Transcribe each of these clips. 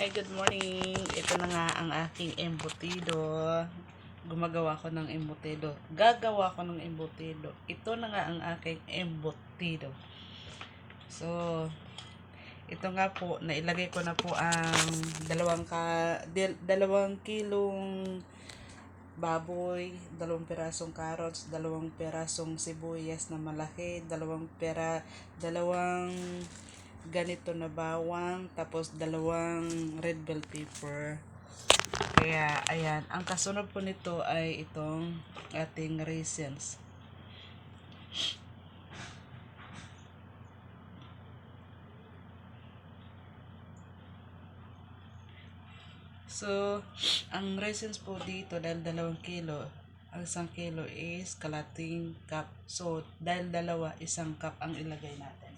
Hi, good morning. Ito na nga ang aking embutido. Gumagawa ko ng embutido. Gagawa ko ng embutido. Ito na nga ang aking embutido. So, ito nga po, nailagay ko na po ang dalawang ka, dalawang kilong baboy, dalawang pirasong carrots, dalawang pirasong sibuyas na malaki, dalawang pera, dalawang ganito na bawang, tapos dalawang red bell pepper. Kaya, ayan, ang kasunod po nito ay itong ating raisins. So, ang raisins po dito, dahil dalawang kilo, ang isang kilo is kalating cup. So, dahil dalawa, isang cup ang ilagay natin.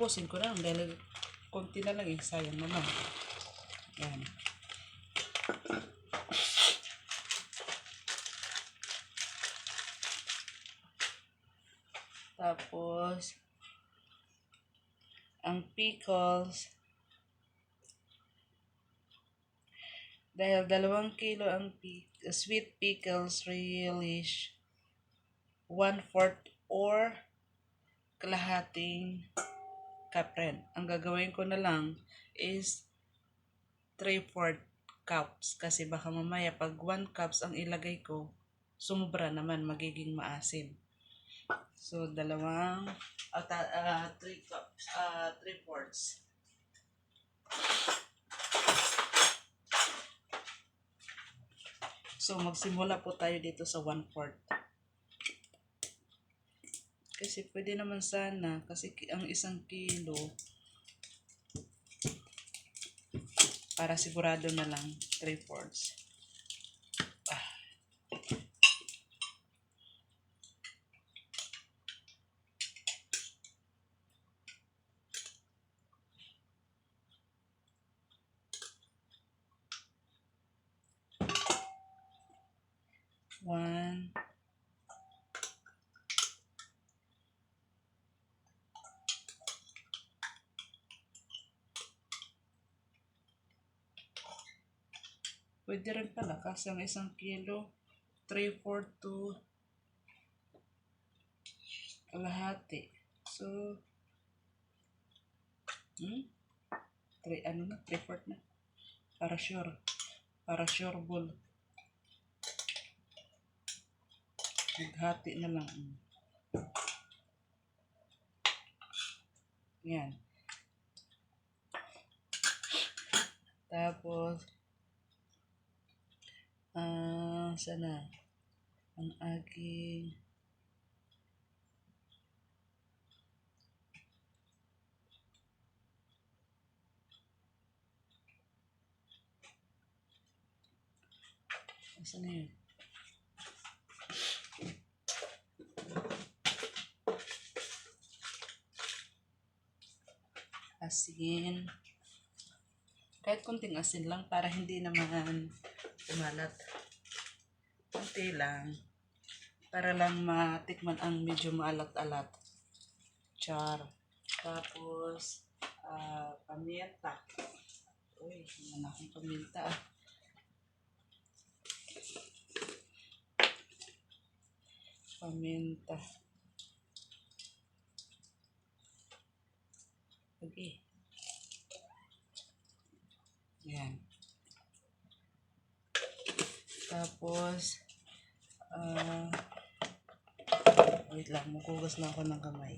Ubusin ko na lang dahil konti na lang eh, sayang naman. Yan. Tapos, ang pickles, dahil dalawang kilo ang pi- sweet pickles relish, one-fourth or kalahating cup. Ang gagawin ko na lang is 3-4 cups kasi baka mamaya pag 1 cups ang ilagay ko, sumubra naman, magiging maasim. So, dalawang, uh, 3 cups, uh, 3 fourths. So, magsimula po tayo dito sa 1 fourth. Kasi pwede naman sana, kasi ang isang kilo, para sigurado na lang, 3 fourths. Ah. One, Pwede rin pala kasi ang isang kilo, 3, 4, 2, kalahati. So, hmm? 3, ano na, 3, 4 na. Para sure. Para sure bull. Naghati na lang. Yan. Tapos, Ah, sana ang aking Asan na yun? Asin. Kahit kunting asin lang para hindi naman umalat. Kunti lang. Para lang matikman ang medyo maalat-alat. Char. Tapos, ah, paminta. Uy, naman akong paminta ah. Paminta. Okay. Yan. Tapos, ah, wait lang, magugas na ako ng kamay.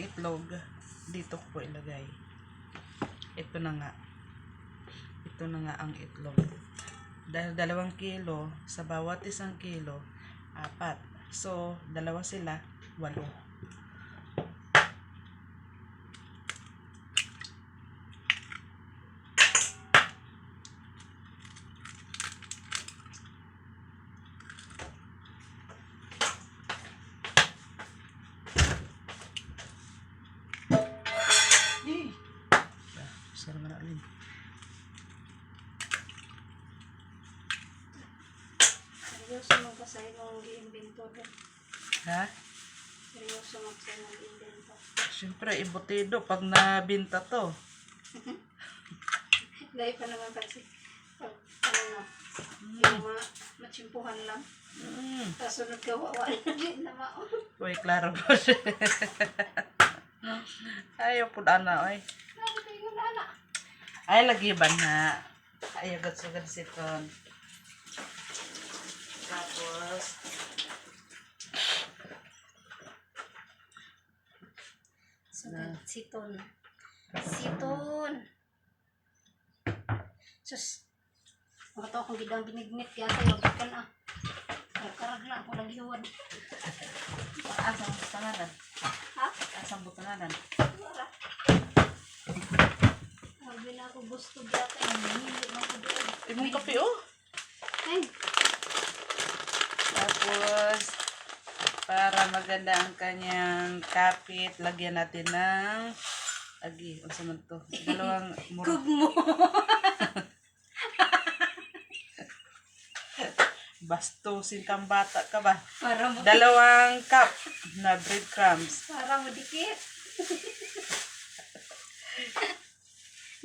Itlog, dito ko po ilagay. Ito na nga. Ito na nga ang itlog. Dahil dalawang kilo, sa bawat isang kilo, apat. So, dalawa sila, walo. Saan naman alin? Seryoso magpasay ng gi-invento ko. Ha? Seryoso magsay ng gi-invento. Siyempre, imbutido pag nabinta to. Dahil pa naman kasi, pag, ano na, yung mga matsimpuhan lang. Mm. Tapos sunod ka, wawa na din na mao. Uy, klaro po siya. Ayaw po ana, oy. Ay, lagi ba na? Ayaw gat-sugat siton. Tapos, Sunod, siton. Siton. Sus. Mga to akong bidang binignit kaya tayo, wag ka na. Karag na ako nagliwan. asang butanganan? Ha? Asang butanganan? Wala. Sabi na ako gusto yata. Hindi man ko doon. Imong kape, oh. Ay, Tapos, para maganda ang kanyang kapit, lagyan natin ng agi, unsa man to? Dalawang mura. Kugmo. Bastusin kang bata ka ba? Para mo, Dalawang cup na breadcrumbs. para mo dikit.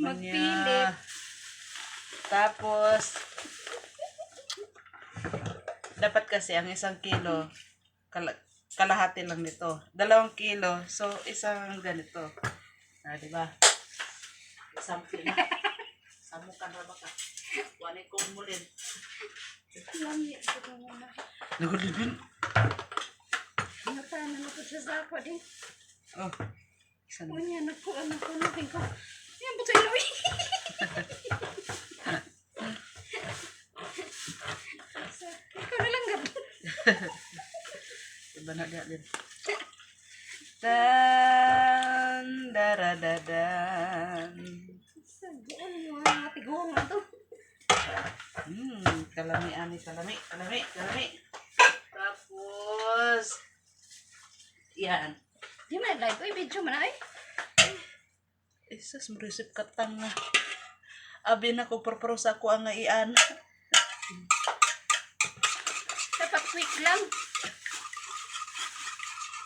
Manya. Magpilit. Tapos, dapat kasi ang isang kilo, kala, kalahati lang nito. Dalawang kilo, so isang ganito. Ah, di ba? Isang pila. Samukan na ba ka? Wani ko mulin. Lamit ko na muna. Nagulibin. Natanan ako sa sako din. Oh, isa na. Na ko, ano ko, nakin ko. Iba na dia din. Dan, daradadan. Sa doon yung mga tiguang na to. Hmm, kalami ani, kalami, kalami, kalami. Tapos, yan. Di man, live ko, i-video mo na ay. Isas, marisip katang nga. Abi na ko purpuro sa ako ang iyan. Dapat quick lang.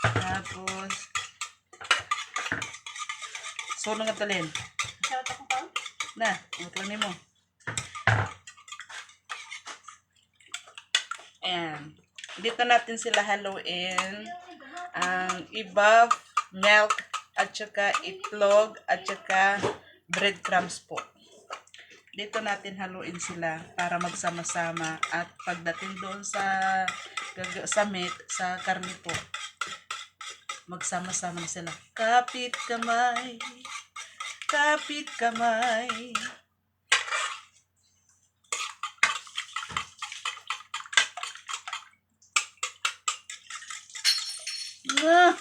Tapos, so nga talin. Shout ako pa. Na, ang lang mo. Ayan. Dito natin sila haluin. Ang iba, milk, at saka itlog, at saka breadcrumbs po. Dito natin haluin sila para magsama-sama at pagdating doon sa sa meat, sa karne po, magsama-sama sila. Kapit kamay, kapit kamay. Ah!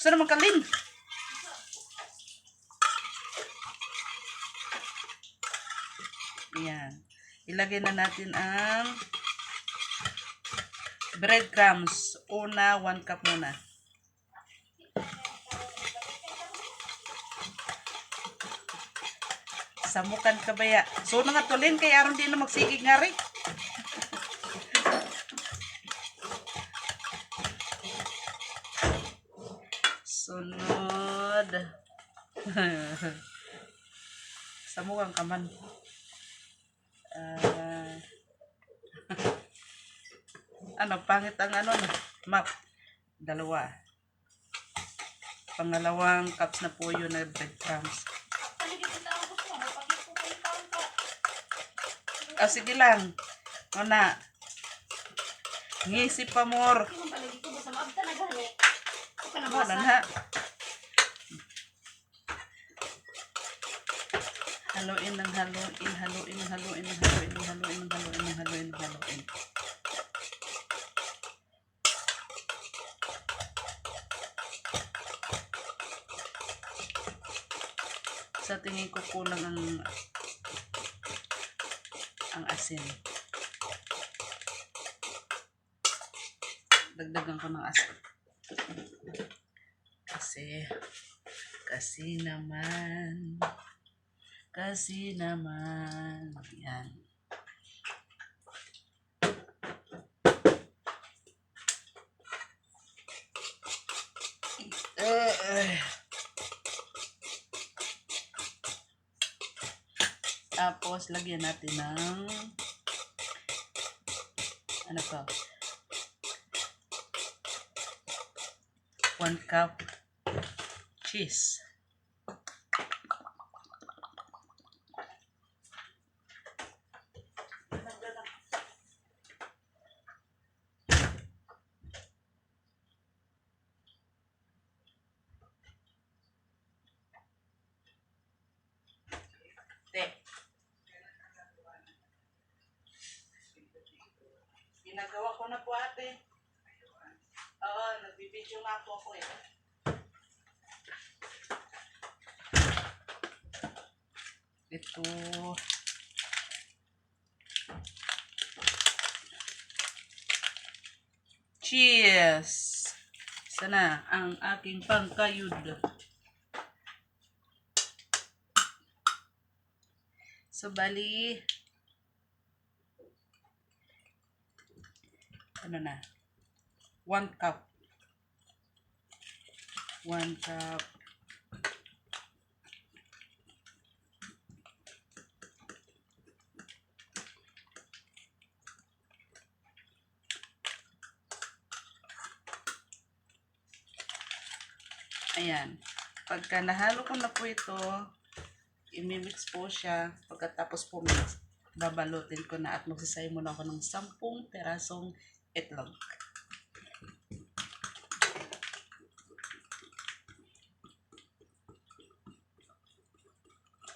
Saan naman ilagay na natin ang breadcrumbs. Una, 1 cup muna. Samukan ka ba ya? So, na nga tulin, kaya aron din na magsigig nga rin. Sunod. Samukan ka man. Ah. ano, pangit ang ano, no? map. Dalawa. Pangalawang cups na po yun na breadcrumbs. Ah, sige lang. Una. Ngisip pa more. Basta maabta na ka na Wala basa. na. Haluin ng haluin, haluin, haluin, haluin, haluin, haluin, haluin, haluin. Sa tingin ko kulang ang ang asin. Dagdagan ko ng asin. Kasi, kasi naman, kasi naman, yan. Tapos, lagyan natin ng ano pa? One cup cheese. Te. Ginagawa ko na po ate. Oo, nagbibideo nga po ako eh. Ito. Cheers! Sana ang aking pangkayud. So, bali, ano na, one cup. One cup. Ayan. Pagka nahalo ko na po ito, imimix po siya. Pagkatapos po mix, babalutin ko na at magsasay muna ako ng 10 perasong itlog.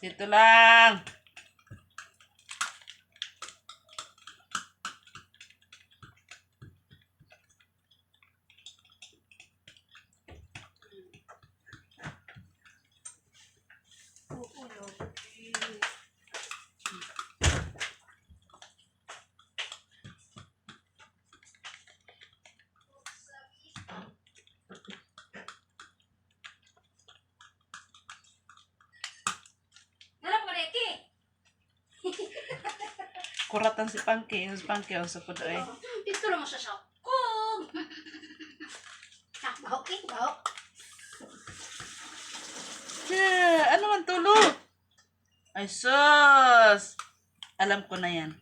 Dito lang. Kuratan si Pangki. Yung si Pangki, ang sapod ay. Dito lang mo shop. Kum! Ah, bahok eh, bahok. Yeah, ano man tulo? Ay, sus! Alam ko na yan.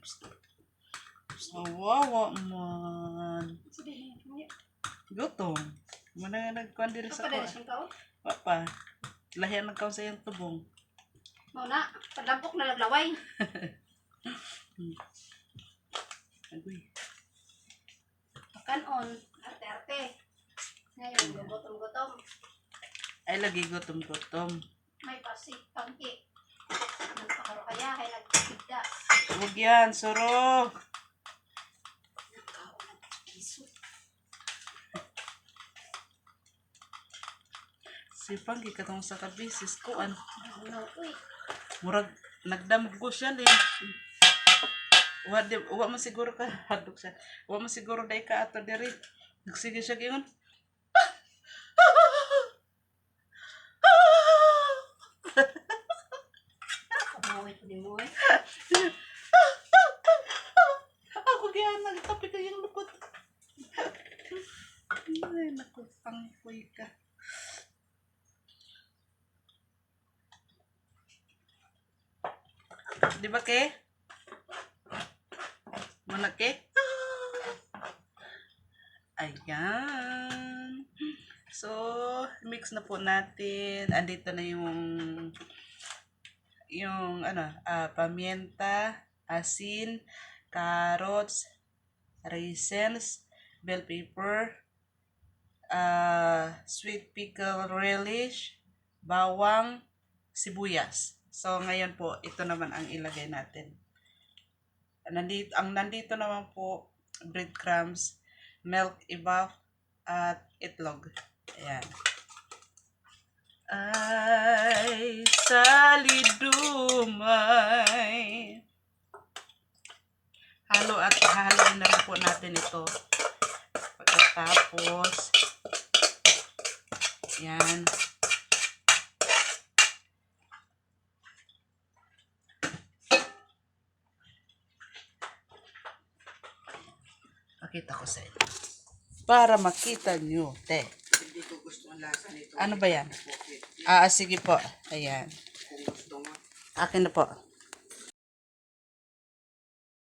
Sawawa man. Gutom. Muna nga nagkuhan din sa oh. Papa. Lahian ng kaon sa iyong tubong. Mauna, padampok na laglaway. Agoy. Kanon, arte-arte. Ngayon, gutom-gutom. Ay, lagi gutom-gutom. May pasi, pangki. Nagpakaro kaya, kaya nagpigda. Huwag yan, suro. Nagkaon ng kiso. Si Pangki katong sa kabisis ko, an. Ano. Murag, nagdamog ko siya eh. Wa di wa man siguro ka hadlok sa. Wa man siguro day ka ato diri. Nagsige siya gingon. Ako kaya nagtapi ka yung lukot. Ay, naku, pangkoy ka. Di ba, ke? Muna, ke? Ayan. So, mix na po natin. Andito na yung yung ano, ah, pamienta, asin, carrots, raisins, bell pepper, ah, sweet pickle relish, bawang, sibuyas. So, ngayon po, ito naman ang ilagay natin. Nandito, ang nandito naman po, breadcrumbs, milk ibaf, at itlog. Ayan. Ay, salidumay. Halo at halo na po natin ito. Pagkatapos, yan. Pakita ko sa inyo. Para makita nyo, te. Hindi ko gusto ang lasa nito. Ano ba yan? Ah, sige po. Ayan. Kung gusto mo. Akin na po.